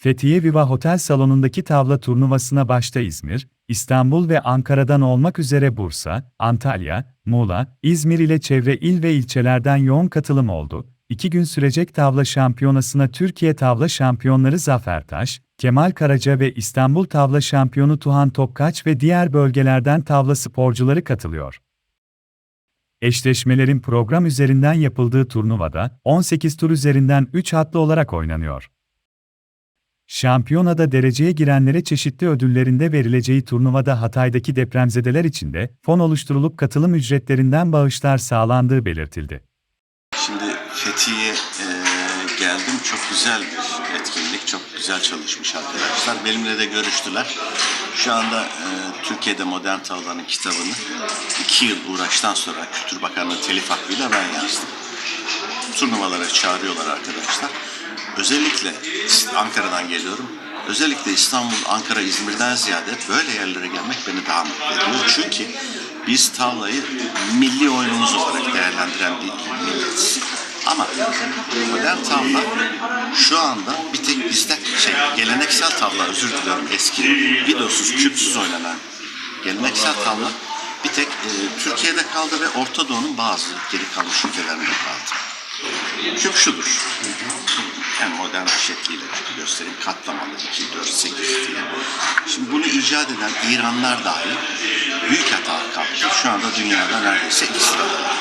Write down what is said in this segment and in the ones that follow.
Fethiye Viva Hotel salonundaki tavla turnuvasına başta İzmir, İstanbul ve Ankara'dan olmak üzere Bursa, Antalya, Muğla, İzmir ile çevre il ve ilçelerden yoğun katılım oldu. İki gün sürecek tavla şampiyonasına Türkiye Tavla Şampiyonları Zafer Taş, Kemal Karaca ve İstanbul Tavla Şampiyonu Tuhan Topkaç ve diğer bölgelerden tavla sporcuları katılıyor. Eşleşmelerin program üzerinden yapıldığı turnuvada 18 tur üzerinden 3 hatlı olarak oynanıyor. Şampiyonada dereceye girenlere çeşitli ödüllerinde verileceği turnuvada Hatay'daki depremzedeler için de fon oluşturulup katılım ücretlerinden bağışlar sağlandığı belirtildi. Şimdi Fethiye'ye e, geldim. Çok güzel bir etkinlik. Çok güzel çalışmış arkadaşlar. Benimle de görüştüler. Şu anda e, Türkiye'de Modern Tavla'nın kitabını iki yıl uğraştan sonra Kültür Bakanlığı telif hakkıyla ben yazdım. Turnuvalara çağırıyorlar arkadaşlar. Özellikle Ankara'dan geliyorum. Özellikle İstanbul, Ankara, İzmir'den ziyade böyle yerlere gelmek beni daha mutlu ediyor. Çünkü biz tavlayı milli oyunumuz olarak değerlendiren bir milletiz. Ama modern tavla şu anda bir tek bizde şey geleneksel tavla özür diliyorum eski videosuz küpsüz oynanan geleneksel tavla bir tek e, Türkiye'de kaldı ve Orta Doğu'nun bazı geri kalmış ülkelerinde kaldı. Küp şudur. En modern bir şekliyle göstereyim. Katlamalı 2, 4, 8 diye. Şimdi bunu icat eden İranlar dahi büyük hata kalktı. Şu anda dünyada neredeyse iki sıradalar.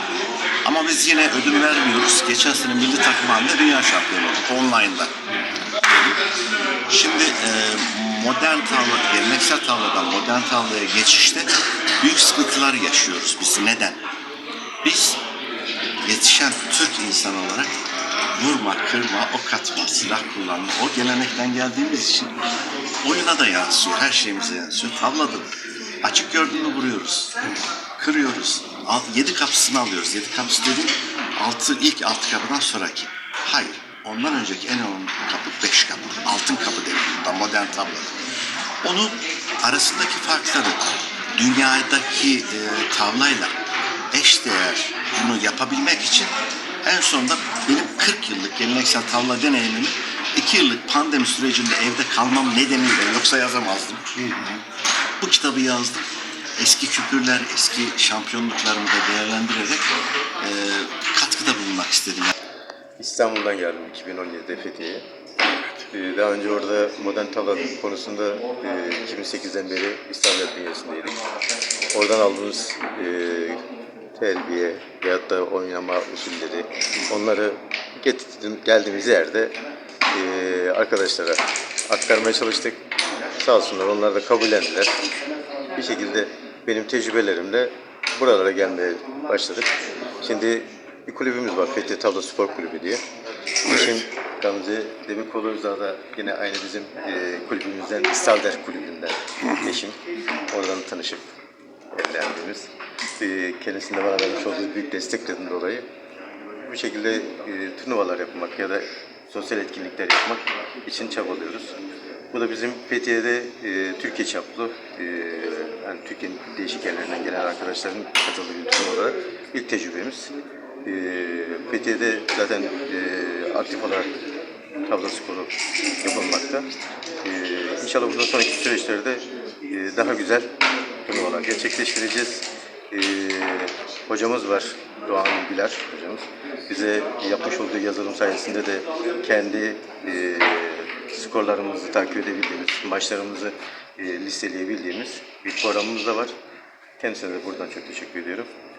Ama biz yine ödül vermiyoruz. Geçen sene milli takım halinde dünya şampiyonu olduk online'da. Şimdi e, modern tavla, geleneksel tavladan modern tavlaya geçişte büyük sıkıntılar yaşıyoruz biz. Neden? Biz yetişen Türk insan olarak vurma, kırma, ok atma, silah kullanma, o gelenekten geldiğimiz için oyuna da yansıyor, her şeyimize yansıyor. Tavlada da açık gördüğünü vuruyoruz, kırıyoruz. Al, yedi kapısını alıyoruz. Yedi kapısı dediğim altı, ilk altı kapıdan sonraki. Hayır, ondan önceki en önemli kapı beş kapı. Altın kapı dediğimde modern tavlada. Onu arasındaki farkları dünyadaki e, tavlayla eşdeğer bunu yapabilmek için en sonunda benim 40 yıllık geleneksel tavla deneyimimi 2 yıllık pandemi sürecinde evde kalmam nedeniyle yoksa yazamazdım. Bu kitabı yazdım. Eski küpürler, eski şampiyonluklarımı da değerlendirerek e, katkıda bulunmak istedim. İstanbul'dan geldim 2017'de Fethiye'ye. Ee, Daha önce orada modern tavla konusunda e, 2008'den beri İstanbul bünyesindeydik. Oradan aldığımız e, terbiye veyahut da oynama usulleri onları getirdim, geldiğimiz yerde e, arkadaşlara aktarmaya çalıştık. Sağ olsunlar onlar da kabullendiler. Bir şekilde benim tecrübelerimle buralara gelmeye başladık. Şimdi bir kulübümüz var Fethiye Tavla Spor Kulübü diye. Eşim Gamze Demirkolu Özdağ da yine aynı bizim e, kulübümüzden İstalder Kulübü'nden eşim. Oradan tanışıp evlendiğimiz. Kendisinde bana vermiş olduğu büyük desteklerden dolayı bu şekilde e, turnuvalar yapmak ya da sosyal etkinlikler yapmak için çabalıyoruz. Bu da bizim Fethiye'de e, Türkiye çaplı, e, yani Türkiye'nin değişik yerlerinden gelen arkadaşların katıldığı bir turnuva olarak ilk tecrübemiz. E, Fethiye'de zaten e, aktif olarak tavla sporu yapılmakta. E, inşallah bundan sonraki süreçlerde e, daha güzel turnuvalar gerçekleştireceğiz. E, hocamız var, Doğan Güler hocamız. Bize yapmış olduğu yazılım sayesinde de kendi e, skorlarımızı takip edebildiğimiz, maçlarımızı e, listeleyebildiğimiz bir programımız da var. Kendisine de buradan çok teşekkür ediyorum.